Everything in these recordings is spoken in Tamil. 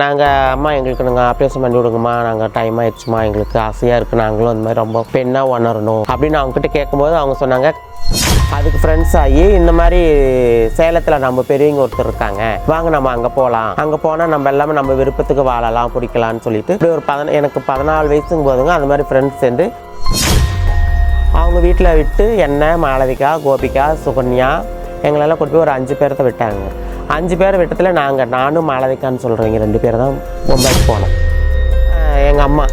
நாங்கள் அம்மா எங்களுக்கு நாங்கள் ஆப்ரேஷன் பண்ணி விடுங்கம்மா நாங்கள் டைம் ஆயிடுச்சுமா எங்களுக்கு ஆசையாக இருக்குது நாங்களும் இந்த மாதிரி ரொம்ப பெண்ணாக உணரணும். அப்படின்னு அவங்ககிட்ட கேட்கும்போது அவங்க சொன்னாங்க அதுக்கு ஃப்ரெண்ட்ஸ் ஆகி இந்த மாதிரி சேலத்தில் நம்ம பெரியவங்க ஒருத்தர் இருக்காங்க. வாங்க நம்ம அங்கே போகலாம் அங்கே போனால் நம்ம எல்லாமே நம்ம விருப்பத்துக்கு வாழலாம் பிடிக்கலாம்னு சொல்லிட்டு இப்படி ஒரு பதின எனக்கு பதினாலு வயசுங்க போதுங்க அந்த மாதிரி ஃப்ரெண்ட்ஸ் சேர்ந்து அவங்க வீட்டில் விட்டு என்ன மாளவிகா கோபிகா சுகன்யா எங்களெல்லாம் கொண்டு போய் ஒரு அஞ்சு பேர்த்த விட்டாங்க. அஞ்சு பேர் விட்டத்தில் நாங்கள் நானும் மாலவிக்கான்னு சொல்கிறவங்க ரெண்டு பேர் தான் மும்பைக்கு போனோம். எங்கள் அம்மா.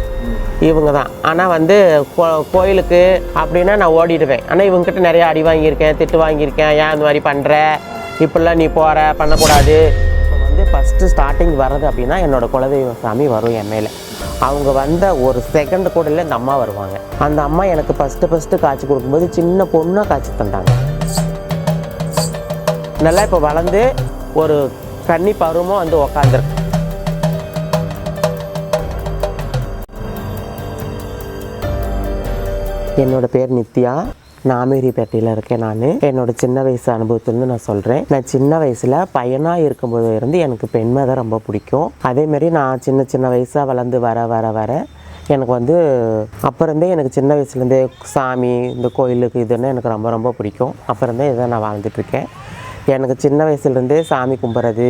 இவங்க தான். ஆனால் வந்து கோ- கோயிலுக்கு அப்படின்னா நான் ஓடிடுவேன். ஆனால் இவங்ககிட்ட நிறைய அடி வாங்கியிருக்கேன் திட்டு வாங்கியிருக்கேன். ஏன் இந்த மாதிரி பண்ணுற இப்படிலாம் நீ போகிற பண்ணக்கூடாது. இப்போ வந்து ஃபஸ்ட்டு ஸ்டார்டிங் வர்றது அப்படின்னா என்னோடய குலதெய்வ சாமி வரும் என் மேலே. அவங்க வந்த ஒரு செகண்ட் கூட இல்லை இந்த அம்மா வருவாங்க. அந்த அம்மா எனக்கு ஃபஸ்ட்டு ஃபஸ்ட்டு காய்ச்சி கொடுக்கும்போது சின்ன பொண்ணாக காய்ச்சி தந்தாங்க. நல்லா இப்போ வளர்ந்து ஒரு கன்னி பருவமும் வந்து உக்காந்துருக்கு. என்னோட பேர் நித்யா. நாமேரிப்பேட்டையில் இருக்கேன் நான். என்னோட சின்ன வயசு அனுபவத்துலேருந்து நான் சொல்கிறேன் நான் சின்ன வயசில் பையனாக இருக்கும்போது இருந்து எனக்கு பெண்மை தான் ரொம்ப பிடிக்கும். அதேமாரி நான் சின்ன சின்ன வயசாக வளர்ந்து வர வர வர எனக்கு வந்து அப்புறந்தே எனக்கு சின்ன வயசுலேருந்தே சாமி இந்த கோயிலுக்கு இதுன்னு எனக்கு ரொம்ப ரொம்ப பிடிக்கும். அப்புறந்தே இதை நான் வாழ்ந்துட்டுருக்கேன் எனக்கு சின்ன வயசுலேருந்தே சாமி கும்பிட்றது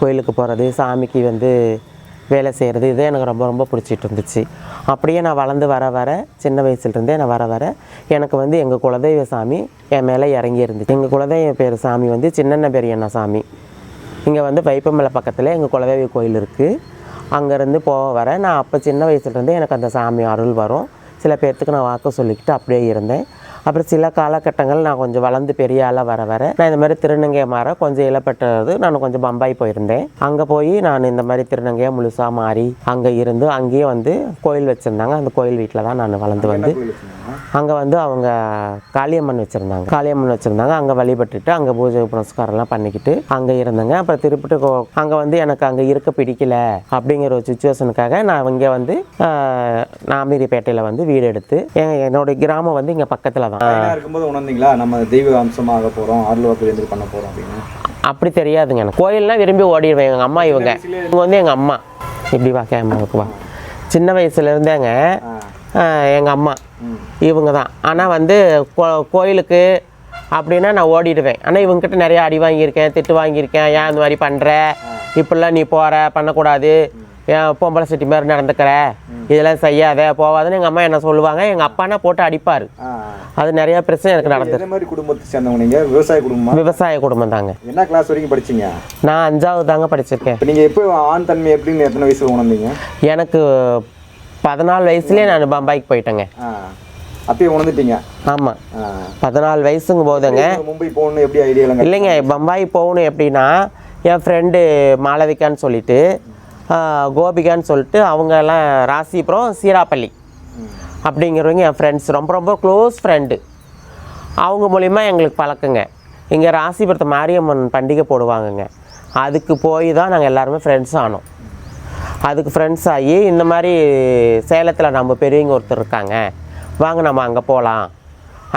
கோயிலுக்கு போகிறது சாமிக்கு வந்து வேலை செய்கிறது இது எனக்கு ரொம்ப ரொம்ப பிடிச்சிட்டு இருந்துச்சு அப்படியே நான் வளர்ந்து வர வர சின்ன வயசுலேருந்தே நான் வர வர எனக்கு வந்து எங்கள் குலதெய்வ சாமி என் மேலே இறங்கி இருந்துச்சு எங்கள் குலதெய்வ பேர் சாமி வந்து சின்னண்ண பெரியண்ணா சாமி. இங்கே வந்து வைப்பமலை பக்கத்தில் எங்கள் குலதெய்வ கோயில் இருக்குது அங்கேருந்து போக வர நான் அப்போ சின்ன வயசுலேருந்தே எனக்கு அந்த சாமி அருள் வரும். சில பேர்த்துக்கு நான் வாக்கு சொல்லிக்கிட்டு அப்படியே இருந்தேன். அப்புறம் சில காலகட்டங்கள் நான் கொஞ்சம் வளர்ந்து பெரிய ஆளாக வர வர நான் இந்த மாதிரி திருநங்கையை மாற கொஞ்சம் இழப்பட்டது நான் கொஞ்சம் பம்பாய் போயிருந்தேன். அங்கே போய் நான் இந்த மாதிரி திருநங்கையாக முழுசாக மாறி அங்கே இருந்து அங்கேயே வந்து கோயில் வச்சுருந்தாங்க. அந்த கோயில் வீட்டில் தான் நான் வளர்ந்து வந்து அங்கே வந்து அவங்க காளியம்மன் வச்சுருந்தாங்க. காளியம்மன் வச்சுருந்தாங்க. அங்கே வழிபட்டுட்டு அங்கே பூஜை புனஸ்காரம்லாம் பண்ணிக்கிட்டு அங்கே இருந்தேங்க. அப்புறம் திருப்பிட்டு கோ- அங்கே வந்து எனக்கு அங்கே இருக்க பிடிக்கல அப்படிங்கிற ஒரு சுச்சுவேஷனுக்காக நான் இங்கே வந்து நாமீரிப்பேட்டையில் வந்து வீடு எடுத்து என் என்னோட கிராமம் வந்து இங்கே பக்கத்தில் தான் இருக்கும்போது உணர்ந்தீங்களா? நம்ம தெய்வ அம்சமாக போறோம் அருள் வாக்கு எழுந்து பண்ண போறோம் அப்படின்னு. அப்படி தெரியாதுங்க. எனக்கு கோயில்லாம் விரும்பி ஓடிடுவேன் எங்கள் அம்மா இவங்க. இவங்க வந்து எங்கள் அம்மா. இப்படி வா கேமராவுக்கு வா. சின்ன வயசுலேருந்தேங்க எங்கள் அம்மா. இவங்க தான். ஆனால் வந்து கோ- கோயிலுக்கு அப்படின்னா நான் ஓடிடுவேன். ஆனால் இவங்ககிட்ட நிறைய அடி வாங்கியிருக்கேன் திட்டு வாங்கியிருக்கேன். ஏன் இந்த மாதிரி பண்ணுற இப்படிலாம் நீ போகிற பண்ணக்கூடாது. ஏன் பொம்பளை சிட்டி மாதிரி நடந்துக்கிற? இதெல்லாம் செய்யாத போவாதுன்னு எங்கள் அம்மா என்ன சொல்லுவாங்க? எங்கள் அப்பானா போட்டு அடிப்பார். அது நிறைய பிரச்சனை எனக்கு நடந்தது மாதிரி குடும்பத்தை சேர்ந்தவங்க நீங்க? விவசாய குடும்பமா? விவசாய குடும்பம் தாங்க. என்ன கிளாஸ் வரைக்கும் படிச்சீங்க? நான் அஞ்சாவது தாங்க படிச்சிருக்கேன். இப்போ நீங்க எப்போ ஆண் தன்மை எப்படின்னு எத்தனை வயசுல உணர்ந்தீங்க? எனக்கு பதினாலு வயசுலேயே நான் பம்பாய்க்கு போயிட்டேங்க. அப்பயே உணர்ந்துட்டீங்க? ஆமாம் பதினாலு வயசுங்க போதுங்க. மும்பை போகணும் எப்படி ஐடியாலங்க இல்லைங்க பம்பாய் போகணும் எப்படின்னா என் ஃப்ரெண்டு மாளவிகான்னு சொல்லிட்டு கோபிகான்னு சொல்லிட்டு அவங்கெல்லாம் ராசிபுரம் சீராப்பள்ளி. அப்படிங்கிறவங்க என் ஃப்ரெண்ட்ஸ் ரொம்ப ரொம்ப க்ளோஸ் ஃப்ரெண்டு அவங்க மூலிமா எங்களுக்கு பழக்கங்க. இங்கே ராசிபுரத்தை மாரியம்மன் பண்டிகை போடுவாங்கங்க. அதுக்கு போய் தான் நாங்கள் எல்லாருமே ஃப்ரெண்ட்ஸ் ஆனோம். அதுக்கு ஃப்ரெண்ட்ஸ் ஆகி இந்த மாதிரி சேலத்தில் நம்ம பெரியவங்க ஒருத்தர் இருக்காங்க. வாங்க நம்ம அங்கே போகலாம்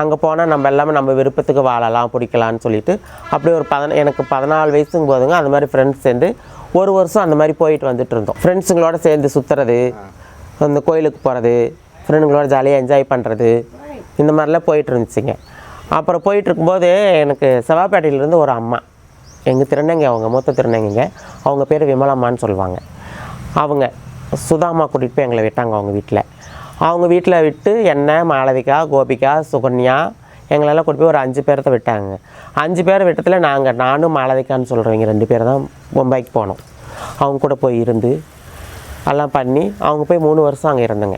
அங்கே போனால் நம்ம எல்லாமே நம்ம விருப்பத்துக்கு வாழலாம் பிடிக்கலாம்னு சொல்லிட்டு அப்படி ஒரு பதன எனக்கு பதினாலு வயசுங்க போதுங்க அந்த மாதிரி ஃப்ரெண்ட்ஸ் சேர்ந்து ஒரு வருஷம் அந்த மாதிரி போயிட்டு வந்துட்டு இருந்தோம் ஃப்ரெண்ட்ஸுங்களோட சேர்ந்து சுற்றுறது அந்த கோயிலுக்கு போகிறது ஃப்ரெண்டுங்களோட ஜாலியாக என்ஜாய் பண்ணுறது இந்த மாதிரிலாம் போயிட்டு இருந்துச்சுங்க அப்புறம் போயிட்டு இருக்கும்போது எனக்கு செவாப்பேட்டையிலேருந்து ஒரு அம்மா. எங்கள் திருநங்கை அவங்க மூத்த திருநங்கைங்க. அவங்க பேர் விமலம்மான்னு சொல்லுவாங்க. அவங்க சுதாமா கூட்டிகிட்டு போய் எங்களை விட்டாங்க அவங்க வீட்டில் அவங்க வீட்டில் விட்டு என்ன மாளவிகா கோபிகா சுகன்யா எங்களெல்லாம் கூட்டி போய் ஒரு அஞ்சு பேர்த்த விட்டாங்க. அஞ்சு பேர் விட்டத்தில் நாங்கள் நானும் மாளவிகான்னு சொல்கிறவங்க ரெண்டு பேர் தான் மும்பைக்கு போனோம். அவங்க கூட போய் இருந்து எல்லாம் பண்ணி அவங்க போய் மூணு வருஷம் அங்கே இருந்தங்க.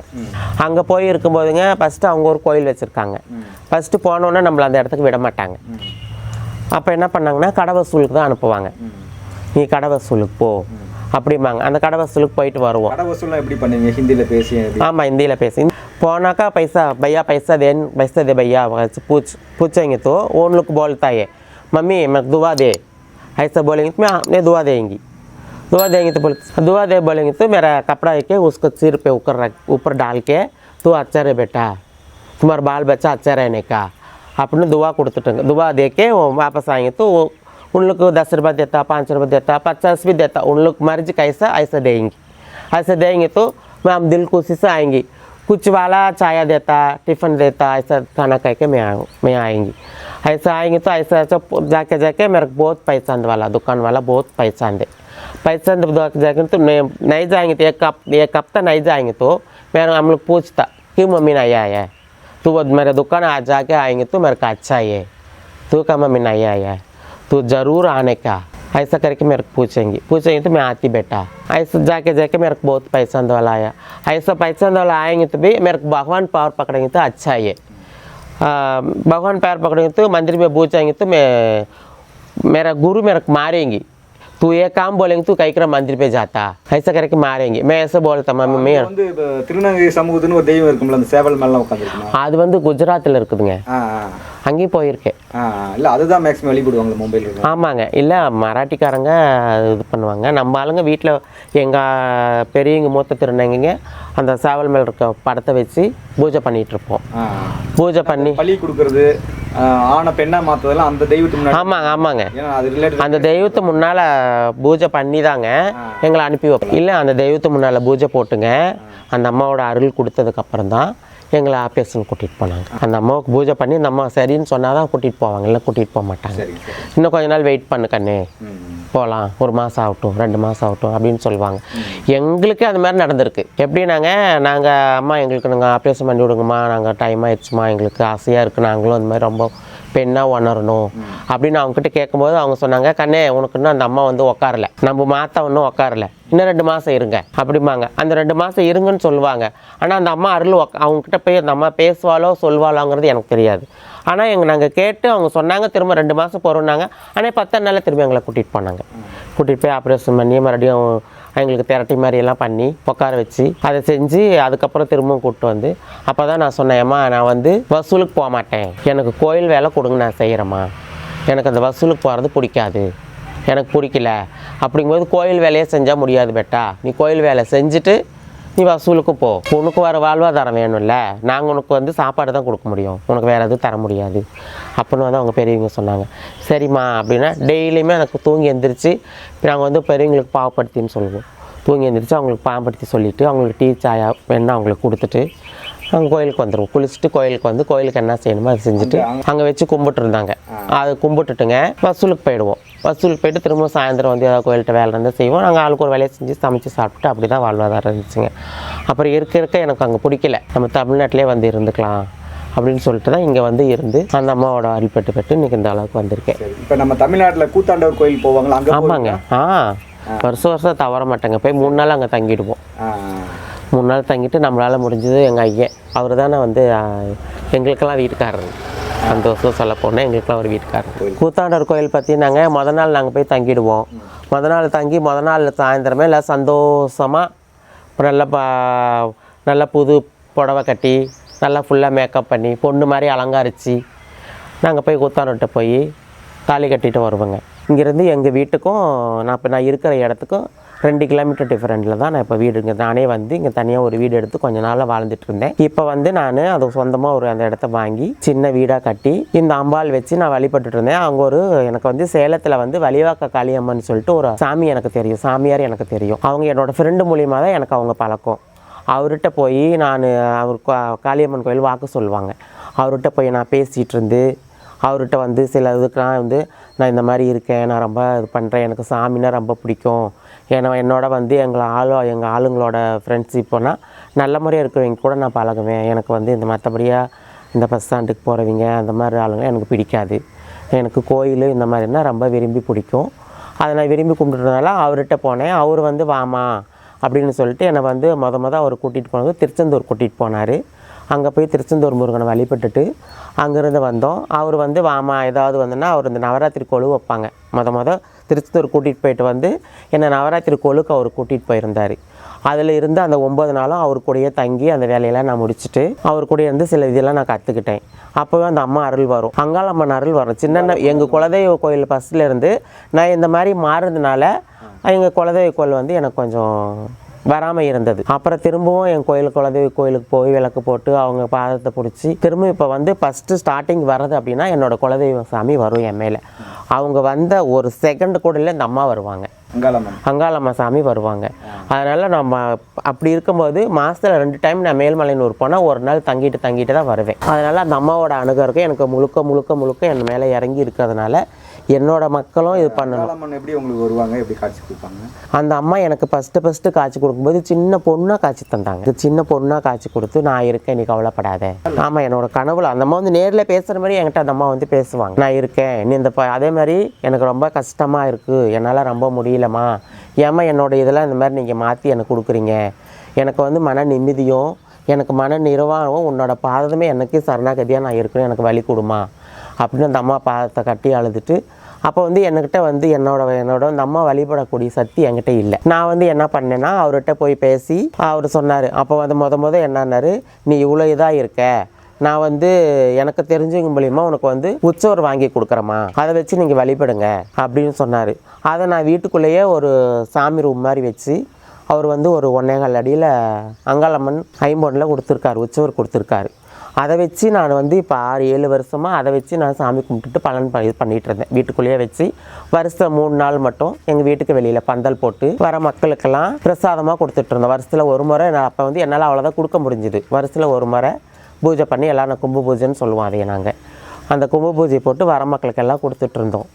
அங்கே போய் இருக்கும்போதுங்க ஃபஸ்ட்டு அவங்க ஒரு கோயில் வச்சுருக்காங்க. ஃபஸ்ட்டு போனோன்னே நம்மளை அந்த இடத்துக்கு விட மாட்டாங்க. அப்போ என்ன பண்ணாங்கன்னா கடை வசூலுக்கு தான் அனுப்புவாங்க. நீ கடை வசூலுக்கு போ அப்படிம்பாங்க. அந்த கடை வசூலுக்கு போயிட்டு வருவோம். கடை எப்படி ஹிந்தியில பேசி ஆமாம் ஹிந்தியில் பேசி. पोना का पैसा भैया पैसा दे पैसा दे भैया पूछ पूछेंगे तो वो उन लोग बोलता है मम्मी मैं दुआ दे ऐसा बोलेंगे तो मैं हमने दुआ देंगी दुआ देंगे तो बोल दुआ दे बोलेंगे तो मेरा कपड़ा लेके उसको सिर पे ऊपर रख ऊपर डाल के तो अच्छा रहे बेटा तुम्हारा बाल बच्चा अच्छा रहने का अपने दुआ कुड़ते दुआ दे के वो वापस आएँगे तो वो उन लोग को दस रुपये देता पाँच रुपये देता पचास भी देता उन लोग मर्ज़ी कैसा ऐसा देंगे ऐसे देंगे तो मैं हम दिल खुशी से आएँगी कुछ वाला चाय देता, टिफ़िन देता, ऐसा खाना कह के मैं आऊँ, मैं आएँगी। ऐसा आएँगे तो ऐसा ऐसा जाके जाके मेरे को बहुत पहचान वाला, दुकान वाला बहुत पहचान दे। पहचान जाके तो नहीं जाएँगे तो एक हफ एक हफ़्ता नहीं जाएँगे तो मैं हम लोग पूछता कि मम्मी नहीं आया है? तो वो मेरे दुकान आ, जाके आएँगे तो मेरे को अच्छा ही है। तू का मम्मी नहीं आया है? तू ज़रूर आने का। ऐसा करके मेरे को पूछेंगी। पूछेंगे तो मैं आती बेटा। ऐसा जाके जाके मेरे को बहुत पैसा वाला आया। ऐसा पैसा वाला आएँगे तो भी मेरे को भगवान पावर पकड़ेंगे तो अच्छा है भगवान पैर पकड़ेंगे तो मंदिर में पूछेंगे तो मैं, मेरा गुरु मेरे को मारेंगे। तू ये काम बोलेंगे तू कई मंदिर पे जाता ऐसा करके मारेंगे मैं ऐसा बोलता मम्मी मैं வந்து இப்போ திருநங்கை சமூகத்துன்னு ஒரு தெய்வம் இருக்கும்ல அந்த சேவல் மேலாம் உட்காந்துருக்குமா அது வந்து குஜராத்தில் இருக்குதுங்க ஆ அங்கேயும் போயிருக்கேன் ஆ ஆ இல்லை அதுதான் மேக்ஸிமம் வெளிப்படுவாங்க மொபைல் இருக்கு ஆமாங்க இல்லை மராட்டிக்காரங்க இது பண்ணுவாங்க நம்ம ஆளுங்க வீட்டில் எங்கள் பெரியவங்க மூத்த திருநங்கைங்க அந்த சேவல் மேல் இருக்க படத்தை வச்சு பூஜை பண்ணிட்டு இருப்போம் பூஜை பண்ணி பழி கொடுக்கறது ஆ, ஆணை பெண்ணா மாத்ததெல்லாம் அந்த தெய்வத்துக்கு ஆமாங்க ஆமாங்க. அந்த தெய்வத்து முன்னால் பூஜை பண்ணி தாங்க எங்களை அனுப்பி வைப்போம். இல்லை அந்த தெய்வத்து முன்னால் பூஜை போட்டுங்க. அந்த அம்மாவோட அருள் கொடுத்ததுக்கப்புறம் தான் எங்களை ஆபீஸுக்கு கூட்டிகிட்டு போனாங்க. அந்த அம்மாவுக்கு பூஜை பண்ணி அந்த அம்மா சரின்னு சொன்னால் தான் கூட்டிகிட்டு போவாங்க. இல்லை கூட்டிகிட்டு போக மாட்டாங்க. இன்னும் கொஞ்ச நாள் வெயிட் பண்ணு கண்ணே. போகலாம் ஒரு மாதம் ஆகட்டும் ரெண்டு மாதம் ஆகட்டும் அப்படின்னு சொல்லுவாங்க. எங்களுக்கு அது மாதிரி நடந்திருக்கு. எப்படி நாங்கள் நாங்கள் அம்மா எங்களுக்கு நாங்கள் ஆப்ரேஷன் பண்ணி விடுங்கம்மா நாங்கள் டைம் ஆயிடுச்சுமா எங்களுக்கு ஆசையாக இருக்குது நாங்களும் அந்த மாதிரி ரொம்ப பெண்ணாக உணரணும் அப்படின்னு அவங்ககிட்ட கேட்கும்போது அவங்க சொன்னாங்க கண்ணே உனக்கு இன்னும் அந்த அம்மா வந்து உட்காரல நம்ம மாத்தா ஒன்றும் உட்காரல இன்னும் ரெண்டு மாதம் இருங்க அப்படிம்பாங்க. அந்த ரெண்டு மாதம் இருங்கன்னு சொல்லுவாங்க. ஆனால் அந்த அம்மா அருள் உக்க- அவங்ககிட்ட போய் அந்த அம்மா பேசுவாளோ சொல்வாளோங்கிறது எனக்கு தெரியாது. ஆனால் எங்கள் நாங்கள் கேட்டு அவங்க சொன்னாங்க திரும்ப ரெண்டு மாதம் போகிறோம்னாங்க ஆனால் பத்து நாளில் திரும்ப எங்களை கூட்டிகிட்டு போனாங்க. கூட்டிகிட்டு போய் ஆப்ரேஷன் பண்ணி மறுபடியும் எங்களுக்கு திரட்டி மாதிரியெல்லாம் பண்ணி உட்கார வச்சு அதை செஞ்சு அதுக்கப்புறம் திரும்பவும் கூப்பிட்டு வந்து அப்போ தான் நான் சொன்னேன் ஏம்மா நான் வந்து வசூலுக்கு போக மாட்டேன். எனக்கு கோயில் வேலை கொடுங்க நான் செய்கிறேம்மா எனக்கு அந்த வசூலுக்கு போகிறது பிடிக்காது. எனக்கு பிடிக்கல. அப்படிங்கும்போது கோயில் வேலையே செஞ்சால் முடியாது பெட்டா. நீ கோயில் வேலை செஞ்சுட்டு நீ வசூலுக்கு போ. உனக்கு வர வாழ்வாதாரம் வேணும்ல. நாங்கள் உனக்கு வந்து சாப்பாடு தான் கொடுக்க முடியும். உனக்கு வேறு எதுவும் தர முடியாது. அப்படின்னு வந்து அவங்க பெரியவங்க சொன்னாங்க. சரிம்மா அப்படின்னா டெய்லியுமே எனக்கு தூங்கி எந்திரிச்சு நாங்கள் வந்து பெரியவங்களுக்கு பாவப்படுத்தின்னு சொல்லுவோம். தூங்கி எந்திரிச்சு அவங்களுக்கு பாவப்படுத்தி சொல்லிவிட்டு அவங்களுக்கு டீ சாயா வேணா அவங்களுக்கு கொடுத்துட்டு நாங்கள் கோயிலுக்கு வந்துடுவோம் குளிச்சுட்டு கோயிலுக்கு வந்து கோயிலுக்கு என்ன செய்யணுமோ அதை செஞ்சுட்டு அங்கே வச்சு கும்பிட்டு இருந்தாங்க அதை கும்பிட்டுட்டுங்க வசூலுக்கு போயிடுவோம். வசூலுக்கு போயிட்டு திரும்ப சாயந்தரம் வந்து ஏதாவது கோயில்கிட்ட வேலை இருந்தால் செய்வோம். நாங்கள் ஆளுக்கு ஒரு வேலையை செஞ்சு சமைச்சு சாப்பிட்டு அப்படி தான் வாழ்வாதாரம் இருந்துச்சுங்க. அப்புறம் இருக்க இருக்க எனக்கு அங்கே பிடிக்கல. நம்ம தமிழ்நாட்டிலே வந்து இருந்துக்கலாம் அப்படின்னு சொல்லிட்டு தான் இங்கே வந்து இருந்து அந்த அம்மாவோட அடிப்பட்டு பெற்று இன்றைக்கி இந்த அளவுக்கு வந்திருக்கேன். இப்போ நம்ம தமிழ்நாட்டில் கூத்தாண்டவர் கோயில் போவாங்களா? அங்கே ஆமாங்க. ஆ வருஷம் வருஷம் தவற மாட்டேங்க. போய் மூணு நாள் அங்கே தங்கிடுவோம் மூணு நாள் தங்கிட்டு நம்மளால் முடிஞ்சது எங்கள் ஐயன். அவர் தானே வந்து எங்களுக்கெல்லாம் வீட்டுக்காரர். அந்த வருஷம் சொல்ல போனால் எங்களுக்குலாம் ஒரு வீட்டுக்காரர். கூத்தாண்டவர் கோயில் பற்றி நாங்கள் முத நாள் நாங்கள் போய் தங்கிடுவோம். முத நாள் தங்கி முத நாள் சாயந்தரமே எல்லாம் சந்தோஷமாக நல்ல பா நல்ல புது புடவை கட்டி நல்லா ஃபுல்லாக மேக்கப் பண்ணி பொண்ணு மாதிரி அலங்காரித்து நாங்கள் போய் கூத்தாண்டவர்கிட்ட போய் தாலி கட்டிட்டு வருவோங்க. இங்கேருந்து எங்கள் வீட்டுக்கும் நான் இப்போ நான் இருக்கிற இடத்துக்கும் ரெண்டு கிலோமீட்டர் டிஃப்ரெண்ட்டில் தான் நான் இப்போ வீடு இங்கே நானே வந்து இங்கே தனியாக ஒரு வீடு எடுத்து கொஞ்ச நாளாக வாழ்ந்துட்டு இருந்தேன் இப்போ வந்து நான் அது சொந்தமாக ஒரு அந்த இடத்த வாங்கி சின்ன வீடாக கட்டி இந்த அம்பாள் வச்சு நான் வழிபட்டுட்டு இருந்தேன் அங்கே ஒரு எனக்கு வந்து சேலத்தில் வந்து வலிவாக்க காளியம்மன் சொல்லிட்டு ஒரு சாமி எனக்கு தெரியும். சாமியார் எனக்கு தெரியும். அவங்க என்னோட ஃப்ரெண்டு மூலியமாக தான் எனக்கு அவங்க பழக்கம். அவர்கிட்ட போய் நான் அவர் கா- காளியம்மன் கோயில் வாக்கு சொல்லுவாங்க. அவர்கிட்ட போய் நான் பேசிகிட்டு இருந்து அவர்கிட்ட வந்து சில இதுக்கெலாம் வந்து நான் இந்த மாதிரி இருக்கேன் நான் ரொம்ப இது பண்ணுறேன் எனக்கு சாமினா ரொம்ப பிடிக்கும். ஏன்னா என்னோட வந்து எங்களை ஆளு எங்கள் ஆளுங்களோட ஃப்ரெண்ட்ஷிப் போனால் நல்ல முறையாக இருக்கிறவங்க கூட நான் பழகுவேன். எனக்கு வந்து இந்த மற்றபடியாக இந்த பஸ் ஸ்டாண்டுக்கு போகிறவங்க அந்த மாதிரி ஆளுங்க எனக்கு பிடிக்காது. எனக்கு கோயில் இந்த மாதிரினா ரொம்ப விரும்பி பிடிக்கும். அதை நான் விரும்பி கும்பிட்டுறதுனால அவர்கிட்ட போனேன். அவர் வந்து வாமா அப்படின்னு சொல்லிட்டு என்னை வந்து மொத மொதல் அவர் கூட்டிகிட்டு போனது திருச்செந்தூர் கூட்டிகிட்டு போனார். அங்கே போய் திருச்செந்தூர் முருகனை வழிபட்டுட்டு அங்கேருந்து வந்தோம். அவர் வந்து வாமா ஏதாவது வந்துன்னா அவர் இந்த நவராத்திரி கொலு வைப்பாங்க. மொத மொதல் திருச்செந்தூர் கூட்டிகிட்டு போயிட்டு வந்து என்னை நவராத்திரி கொலுக்கு அவர் கூட்டிகிட்டு போயிருந்தார். அதில் இருந்து அந்த ஒம்பது நாளும் அவர் கூடயே தங்கி அந்த வேலையெல்லாம் நான் முடிச்சுட்டு அவர் கூட இருந்து சில இதெல்லாம் நான் கற்றுக்கிட்டேன் அப்போவே அந்த அம்மா அருள் வரும். அங்காளம்மன் அருள் வரும். சின்ன எங்கள் குலதெய்வ கோயில் ஃபஸ்ட்டில் இருந்து நான் இந்த மாதிரி மாறுறதுனால எங்கள் குலதெய்வ கோயில் வந்து எனக்கு கொஞ்சம் வராமல் இருந்தது. அப்புறம் திரும்பவும் என் கோயில் குலதெய்வ கோயிலுக்கு போய் விளக்கு போட்டு அவங்க பாதத்தை பிடிச்சி திரும்ப இப்போ வந்து ஃபஸ்ட்டு ஸ்டார்டிங் வர்றது அப்படின்னா என்னோட குலதெய்வ சாமி வரும் என் மேலே. அவங்க வந்த ஒரு செகண்ட் கூட இல்லை இந்த அம்மா வருவாங்க. அங்காளம்மா சாமி வருவாங்க. அதனால் நம்ம அப்படி இருக்கும்போது மாதத்தில் ரெண்டு டைம் நான் மேல்மலையனூர் போனால் ஒரு நாள் தங்கிட்டு தங்கிட்டு தான் வருவேன். அதனால் அந்த அம்மாவோட அணுகருக்கும் எனக்கு முழுக்க முழுக்க முழுக்க என் மேலே இறங்கி இருக்கிறதுனால என்னோட மக்களும் இது பண்ணணும். எப்படி உங்களுக்கு வருவாங்க? எப்படி காட்சி கொடுப்பாங்க? அந்த அம்மா எனக்கு ஃபஸ்ட்டு ஃபஸ்ட்டு காய்ச்சி கொடுக்கும்போது சின்ன பொண்ணாக காய்ச்சி தந்தாங்க. சின்ன பொண்ணாக காய்ச்சி கொடுத்து நான் இருக்கேன் நீ கவலைப்படாத. ஆமாம் என்னோட கனவுல அந்த அம்மா வந்து நேரில் பேசுகிற மாதிரி என்கிட்ட அந்த அம்மா வந்து பேசுவாங்க. நான் இருக்கேன். நீ இந்த ப- அதே மாதிரி எனக்கு ரொம்ப கஷ்டமாக இருக்குது என்னால் ரொம்ப முடியலம்மா. ஏம்மா என்னோட இதெல்லாம் இந்த மாதிரி நீங்கள் மாற்றி எனக்கு கொடுக்குறீங்க. எனக்கு வந்து மன நிம்மதியும் எனக்கு மன நிர்வாகமும் உன்னோட பாதமே எனக்கு சரணாகதியாக நான் இருக்கணும். எனக்கு வழி கொடுமா. அப்படின்னு அந்த அம்மா பாதத்தை கட்டி அழுதுட்டு அப்போ வந்து என்கிட்ட வந்து என்னோட என்னோட அந்த அம்மா வழிபடக்கூடிய சக்தி என்கிட்ட இல்லை. நான் வந்து என்ன பண்ணேன்னா அவர்கிட்ட போய் பேசி அவர் சொன்னார் அப்போ வந்து முத முத என்னன்னாரு நீ இவ்வளோ இதாக இருக்க. நான் வந்து எனக்கு தெரிஞ்சவங்க மூலியமாக உனக்கு வந்து உச்சவர் வாங்கி கொடுக்குறேம்மா. அதை வச்சு நீங்கள் வழிபடுங்க அப்படின்னு சொன்னார். அதை நான் வீட்டுக்குள்ளேயே ஒரு சாமி ரூம் மாதிரி வச்சு அவர் வந்து ஒரு ஒன்னேகால் அடியில் அங்காளம்மன் ஐம்பொன்னில் கொடுத்துருக்காரு உச்சவர் கொடுத்துருக்காரு. அதை வச்சு நான் வந்து இப்போ ஆறு ஏழு வருஷமாக அதை வச்சு நான் சாமி கும்பிட்டுட்டு பலன் ப- இது பண்ணிகிட்டு இருந்தேன். வீட்டுக்குள்ளேயே வச்சு வருஷம் மூணு நாள் மட்டும் எங்கள் வீட்டுக்கு வெளியில் பந்தல் போட்டு வர மக்களுக்கெல்லாம் பிரசாதமாக கொடுத்துட்டு இருந்தோம். வருஷத்தில் ஒரு முறை நான் அப்போ வந்து என்னால் அவ்வளோதான் கொடுக்க முடிஞ்சுது. வருஷத்தில் ஒரு முறை பூஜை பண்ணி எல்லாம் நான் கும்பு பூஜைன்னு சொல்லுவோம் அதையே நாங்கள் அந்த கும்பு பூஜை போட்டு வர மக்களுக்கெல்லாம் கொடுத்துட்ருந்தோம்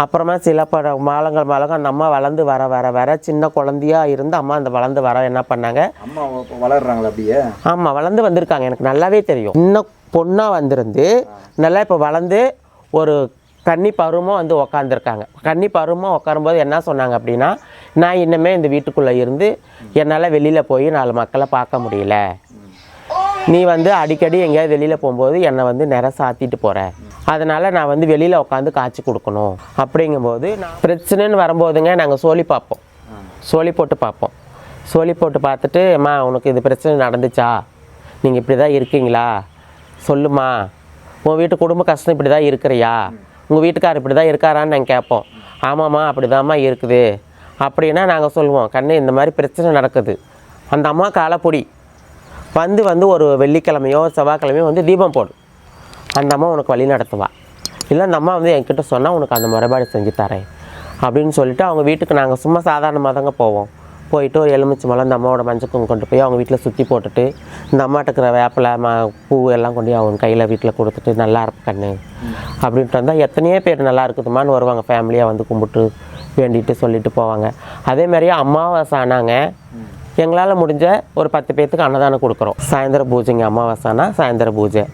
அப்புறமா சில பட மாலங்கள் மாலங்கள் அந்த அம்மா வளர்ந்து வர வர வர சின்ன குழந்தையா இருந்து அம்மா அந்த வளர்ந்து வர என்ன பண்ணாங்க? அம்மா வளர்றாங்களா அப்படியே? ஆமாம் வளர்ந்து வந்திருக்காங்க. எனக்கு நல்லாவே தெரியும். இன்னும் பொண்ணாக வந்திருந்து நல்லா இப்போ வளர்ந்து ஒரு கன்னி பருவமாக வந்து உக்காந்துருக்காங்க. கன்னி பருவமாக உட்காரும்போது என்ன சொன்னாங்க அப்படின்னா நான் இன்னுமே இந்த வீட்டுக்குள்ளே இருந்து என்னால் வெளியில் போய் நாலு மக்களை பார்க்க முடியல. நீ வந்து அடிக்கடி எங்கேயாவது வெளியில் போகும்போது என்னை வந்து நிற சாத்திட்டு போகிற அதனால் நான் வந்து வெளியில் உட்காந்து காய்ச்சி கொடுக்கணும். அப்படிங்கும்போது நான் பிரச்சனைன்னு வரும்போதுங்க நாங்கள் சோழி பார்ப்போம். சோழி போட்டு பார்ப்போம். சோழி போட்டு பார்த்துட்டு அம்மா உனக்கு இது பிரச்சனை நடந்துச்சா? நீங்கள் இப்படி தான் இருக்கீங்களா? சொல்லுமா உன் வீட்டு குடும்ப கஷ்டம் இப்படி தான் இருக்கிறியா? உங்கள் வீட்டுக்கார் இப்படி தான் இருக்காரான்னு நாங்கள் கேட்போம். ஆமாம்மா அப்படி இருக்குது. அப்படின்னா நாங்கள் சொல்லுவோம் கண்ணு இந்த மாதிரி பிரச்சனை நடக்குது. அந்த அம்மா காலப்பொடி. வந்து வந்து ஒரு வெள்ளிக்கிழமையோ செவ்வாய்க்கிழமையோ வந்து தீபம் போடும். அந்த அம்மா உனக்கு வழி நடத்துவா. இல்லை அந்த அம்மா வந்து என்கிட்ட சொன்னால் உனக்கு அந்த முறைப்பாடு செஞ்சு தரேன். அப்படின்னு சொல்லிட்டு அவங்க வீட்டுக்கு நாங்கள் சும்மா சாதாரணமாக தாங்க போவோம். போயிட்டு ஒரு எலுமிச்சி மலம் அந்த அம்மாவோட மஞ்சள் கொண்டு போய் அவங்க வீட்டில் சுற்றி போட்டுட்டு இந்த அம்மாட்ட இருக்கிற வேப்பிலை ம பூ எல்லாம் கொண்டு அவங்க கையில் வீட்டில் கொடுத்துட்டு நல்லா இருப்பு கண்ணு. அப்படின்ட்டு வந்தால் எத்தனையோ பேர் நல்லா இருக்குதுமான்னு வருவாங்க. ஃபேமிலியாக வந்து கும்பிட்டு வேண்டிட்டு சொல்லிட்டு போவாங்க. அதே மாதிரியே அமாவாசை ஆனாங்க. எங்களால் முடிஞ்ச ஒரு பத்து பேர்த்துக்கு அன்னதானம் கொடுக்குறோம். சாயந்தர பூஜைங்க அமாவாசைனா சாயந்தர பூஜை.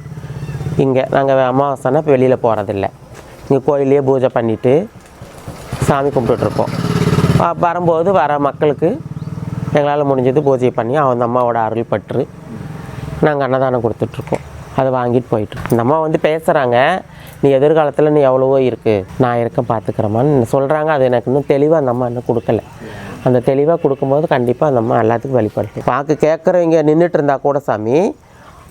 இங்கே நாங்கள் அமாவாசைனா இப்போ வெளியில் போகிறதில்ல இங்கே கோயிலே பூஜை பண்ணிவிட்டு சாமி கும்பிட்டுட்ருப்போம். வரும்போது வர மக்களுக்கு எங்களால் முடிஞ்சது பூஜை பண்ணி அவங்க அம்மாவோட அருள் பற்று நாங்கள் அன்னதானம் கொடுத்துட்ருக்கோம். அதை வாங்கிட்டு போயிட்டு இந்த அம்மா வந்து பேசுகிறாங்க நீ எதிர்காலத்தில் நீ எவ்வளவோ இருக்குது நான் இருக்க பார்த்துக்கிறேம்மான்னு சொல்கிறாங்க அது எனக்கு இன்னும் தெளிவாக அந்த அம்மா இன்னும் கொடுக்கல. அந்த தெளிவாக கொடுக்கும்போது கண்டிப்பாக அந்த அம்மா எல்லாத்துக்கும் வெளிப்படுத்து பார்க்க கேட்குறவங்க நின்றுட்டு இருந்தால் கூட சாமி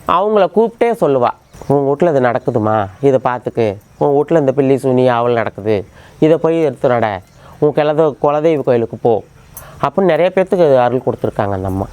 அவங்கள கூப்பிட்டே சொல்லுவாள் உங்கள் வீட்டில் இது நடக்குதுமா? இதை பார்த்துக்கு. உங்கள் வீட்டில் இந்த பில்லி சுனி ஆவல் நடக்குது. இதை போய் எடுத்து நட. உன் கிளத குலதெய்வ கோயிலுக்கு போ. அப்படின்னு நிறைய பேர்த்துக்கு அருள் கொடுத்துருக்காங்க அந்த அம்மா.